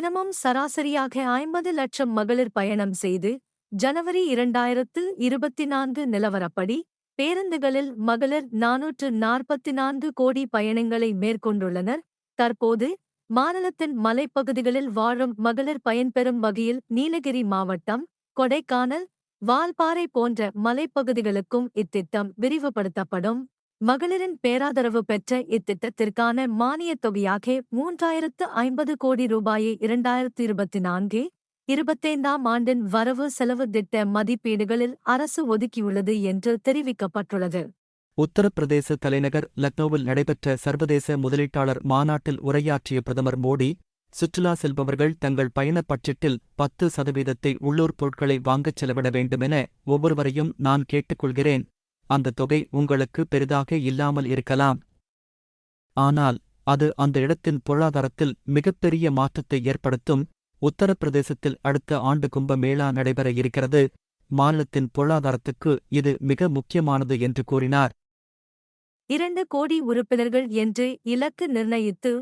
தினமும் சராசரியாக ஐம்பது லட்சம் மகளிர் பயணம் செய்து ஜனவரி இரண்டாயிரத்து இருபத்தி நான்கு நிலவரப்படி பேருந்துகளில் மகளிர் நாநூற்று நாற்பத்தி நான்கு கோடி பயணங்களை மேற்கொண்டுள்ளனர். தற்போது மாநிலத்தின் மலைப்பகுதிகளில் வாழும் மகளிர் பயன்பெறும் வகையில் நீலகிரி மாவட்டம் கொடைக்கானல் வால்பாறை போன்ற மலைப்பகுதிகளுக்கும் இத்திட்டம் விரிவுபடுத்தப்படும். மகளிரின் பேராதரவு பெற்ற இத்திட்டத்திற்கான மானியத் தொகையாக மூன்றாயிரத்து ஐம்பது கோடி ரூபாயை இரண்டாயிரத்து இருபத்தி நான்கு இருபத்தைந்தாம் ஆண்டின் வரவு செலவு திட்ட மதிப்பீடுகளில் அரசு ஒதுக்கியுள்ளது என்று தெரிவிக்கப்பட்டுள்ளது. உத்தரப்பிரதேச தலைநகர் லக்னோவில் நடைபெற்ற சர்வதேச முதலீட்டாளர் மாநாட்டில் உரையாற்றிய பிரதமர் மோடி சுற்றுலா செல்பவர்கள் தங்கள் பயணப் பட்ஜெட்டில் பத்து சதவீதத்தை உள்ளூர் பொருட்களை வாங்கச் செலவிட வேண்டுமென ஒவ்வொருவரையும் நான் கேட்டுக்கொள்கிறேன். அந்த தொகை உங்களுக்கு பெரிதாக இல்லாமல் இருக்கலாம். ஆனால் அது அந்த இடத்தின் பொருளாதாரத்தில் மிகப்பெரிய மாற்றத்தை ஏற்படுத்தும். உத்தரப்பிரதேசத்தில் அடுத்த ஆண்டு கும்ப மேளா நடைபெற இருக்கிறது. மாநிலத்தின் பொருளாதாரத்துக்கு இது மிக முக்கியமானது என்று கூறினார். இரண்டு கோடி உறுப்பினர்கள் என்று இலக்கு நிர்ணயித்து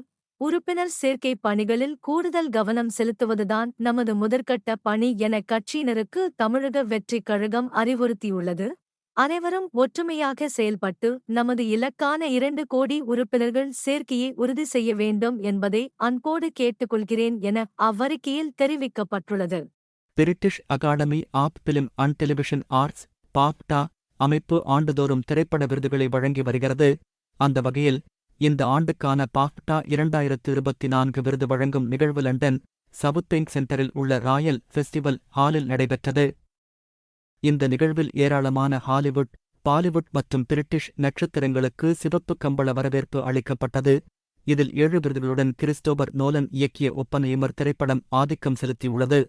உறுப்பினர் சேர்க்கை பணிகளில் கூடுதல் கவனம் செலுத்துவதுதான் நமது முதற்கட்ட பணி என கட்சியினருக்கு தமிழக வெற்றிக் கழகம் அறிவுறுத்தியுள்ளது. அனைவரும் ஒற்றுமையாக செயல்பட்டு நமது இலக்கான இரண்டு கோடி உறுப்பினர்கள் சேர்க்கையை உறுதி செய்ய வேண்டும் என்பதை அன்போடு கேட்டுக்கொள்கிறேன் என அவ்வறிக்கையில் தெரிவிக்கப்பட்டுள்ளது. British Academy of Film and Television Arts BAFTA அமைப்பு ஆண்டுதோறும் திரைப்பட விருதுகளை வழங்கி வருகிறது. அந்த வகையில் இந்த ஆண்டுக்கான பாப்டா இரண்டாயிரத்து இருபத்தி நான்கு விருது வழங்கும் நிகழ்வு லண்டன் சவுத் சென்டரில் உள்ள ராயல் ஃபெஸ்டிவல் ஹாலில் நடைபெற்றது. இந்த நிகழ்வில் ஏராளமான ஹாலிவுட் பாலிவுட் மற்றும் பிரிட்டிஷ் நட்சத்திரங்களுக்கு சிவப்பு கம்பள வரவேற்பு அளிக்கப்பட்டது. இதில் ஏழு விருதுகளுடன் கிறிஸ்டோபர் நோலன் இயக்கிய ஒப்பனையுமர் திரைப்படம் ஆதிக்கம் செலுத்தியுள்ளது.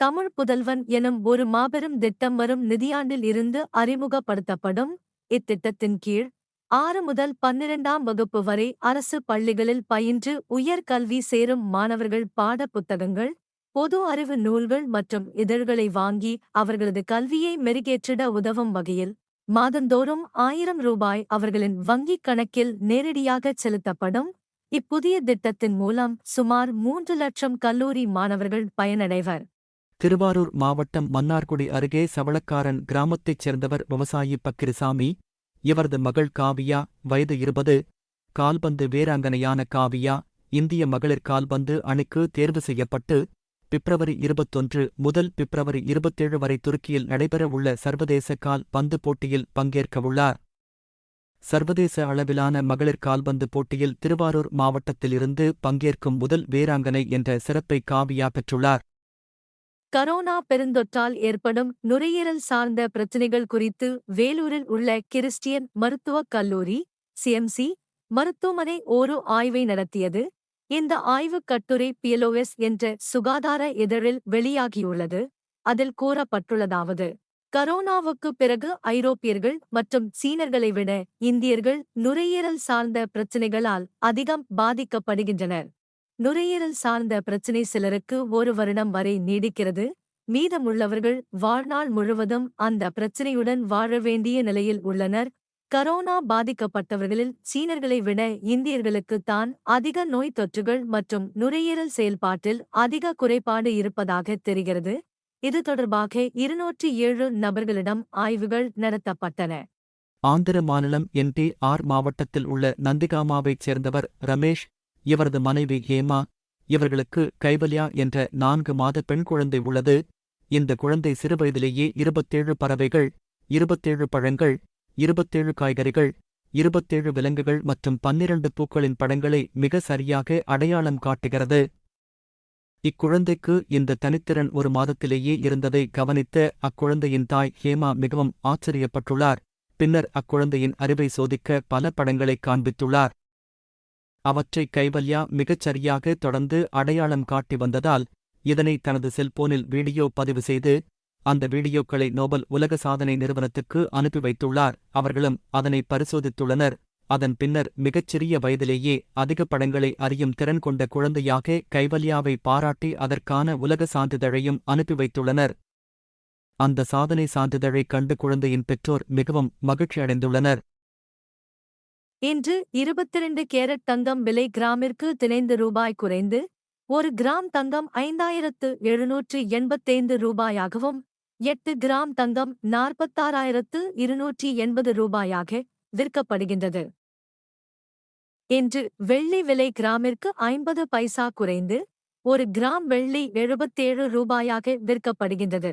தமிழ் புதல்வன் எனும் ஒரு மாபெரும் திட்டம் வரும் நிதியாண்டில் இருந்து அறிமுகப்படுத்தப்படும். இத்திட்டத்தின் கீழ் ஆறு முதல் பன்னிரண்டாம் வகுப்பு வரை அரசு பள்ளிகளில் பயின்று உயர்கல்வி சேரும் மாணவர்கள் பாட புத்தகங்கள் பொது அறிவு நூல்கள் மற்றும் இதழ்களை வாங்கி அவர்களது கல்வியை மெருகேற்றிட உதவும் வகையில் மாதந்தோறும் ஆயிரம் ரூபாய் அவர்களின் வங்கிக் கணக்கில் நேரடியாகச் செலுத்தப்படும். இப்புதிய திட்டத்தின் மூலம் சுமார் மூன்று லட்சம் கல்லூரி மாணவர்கள் பயனடைவர். திருவாரூர் மாவட்டம் மன்னார்குடி அருகே சவளக்காரன் கிராமத்தைச் சேர்ந்தவர் விவசாயி பக்கிரிசாமி. இவரது மகள் காவியா வயது இருபது. கால்பந்து வீராங்கனையான காவியா இந்திய மகளிர் கால்பந்து அணிக்கு தேர்வு செய்யப்பட்டு பிப்ரவரி இருபத்தொன்று முதல் பிப்ரவரி இருபத்தேழு வரை துருக்கியில் நடைபெறவுள்ள சர்வதேச கால் பந்து போட்டியில் பங்கேற்கவுள்ளார். சர்வதேச அளவிலான மகளிர் கால்பந்து போட்டியில் திருவாரூர் மாவட்டத்திலிருந்து பங்கேற்கும் முதல் வீராங்கனை என்ற சிறப்பை காவியா பெற்றுள்ளார். கரோனா பெருந்தொற்றால் ஏற்படும் நுரையீரல் சார்ந்த பிரச்சினைகள் குறித்து வேலூரில் உள்ள கிறிஸ்டியன் மருத்துவக் கல்லூரி சிஎம்சி மருத்துவமனை ஒரு ஆய்வை நடத்தியது. இந்த ஆய்வுக் கட்டுரை பியலோஎஸ் என்ற சுகாதார இதழில் வெளியாகியுள்ளது. அதில் கூறப்பட்டுள்ளதாவது கரோனாவுக்கு பிறகு ஐரோப்பியர்கள் மற்றும் சீனர்களை விட இந்தியர்கள் நுரையீரல் சார்ந்த பிரச்சினைகளால் அதிகம் பாதிக்கப்படுகின்றனர். நுரையீரல் சார்ந்த பிரச்சினை சிலருக்கு ஒரு வருடம் வரை நீடிக்கிறது. மீதமுள்ளவர்கள் வாழ்நாள் முழுவதும் அந்த பிரச்சினையுடன் வாழ வேண்டிய நிலையில் உள்ளனர். கரோனா பாதிக்கப்பட்டவர்களில் சீனர்களை விட இந்தியர்களுக்கு தான் அதிக நோய் தொற்றுகள் மற்றும் நுரையீரல் செயல்பாட்டில் அதிக குறைபாடு இருப்பதாக தெரிகிறது. இது தொடர்பாக இருநூற்றி ஏழு நபர்களிடம் ஆய்வுகள் நடத்தப்பட்டன. ஆந்திர மாநிலம் என்டி ஆர் மாவட்டத்தில் உள்ள நந்திகாமாவைச் சேர்ந்தவர் ரமேஷ் இவரது மனைவி ஹேமா இவர்களுக்கு கைவல்யா என்ற நான்கு மாத பெண் குழந்தை உள்ளது. இந்த குழந்தை சிறுவயதிலேயே இருபத்தேழு பறவைகள் இருபத்தேழு பழங்கள் இருபத்தேழு காய்கறிகள் இருபத்தேழு விலங்குகள் மற்றும் பன்னிரண்டு பூக்களின் படங்களை மிக சரியாக அடையாளம் காட்டுகிறது. இக்குழந்தைக்கு இந்த தனித்திறன் ஒரு மாதத்திலேயே இருந்ததை கவனித்த அக்குழந்தையின் தாய் ஹேமா மிகவும் ஆச்சரியப்பட்டுள்ளார். பின்னர் அக்குழந்தையின் அறிவை சோதிக்க பல படங்களைக் காண்பித்துள்ளார். அவற்றை கைவல்யா மிகச் சரியாக தொடர்ந்து அடையாளம் காட்டி வந்ததால் இதனை தனது செல்போனில் வீடியோ பதிவு செய்து அந்த வீடியோக்களை நோபல் உலக சாதனை நிறுவனத்துக்கு அனுப்பி வைத்துள்ளார். அவர்களும் அதனை பரிசோதித்துள்ளனர். அதன் பின்னர் மிகச்சிறிய வயதிலேயே அதிக படங்களை அறியும் திறன் கொண்ட குழந்தையாக கைவல்யாவை பாராட்டி அதற்கான உலக சான்றிதழையும் அனுப்பி வைத்துள்ளனர். அந்த சாதனை சான்றிதழைக் கண்டு குழந்தையின் பெற்றோர் மிகவும் மகிழ்ச்சியடைந்துள்ளனர் இன்று இருபத்திரண்டு கேரட் தங்கம் விலை கிராமிற்கு திணைந்து ரூபாய் குறைந்து ஒரு கிராம் தங்கம் ஐந்தாயிரத்து எழுநூற்று எண்பத்தைந்து ரூபாயாகவும் எட்டு கிராம் தங்கம் நாற்பத்தாறாயிரத்து இருநூற்றி எண்பது ரூபாயாக விற்கப்படுகின்றது. இன்று வெள்ளி விலை கிராமிற்கு ஐம்பது பைசா குறைந்து ஒரு கிராம் வெள்ளி எழுபத்தேழு ரூபாயாக விற்கப்படுகின்றது.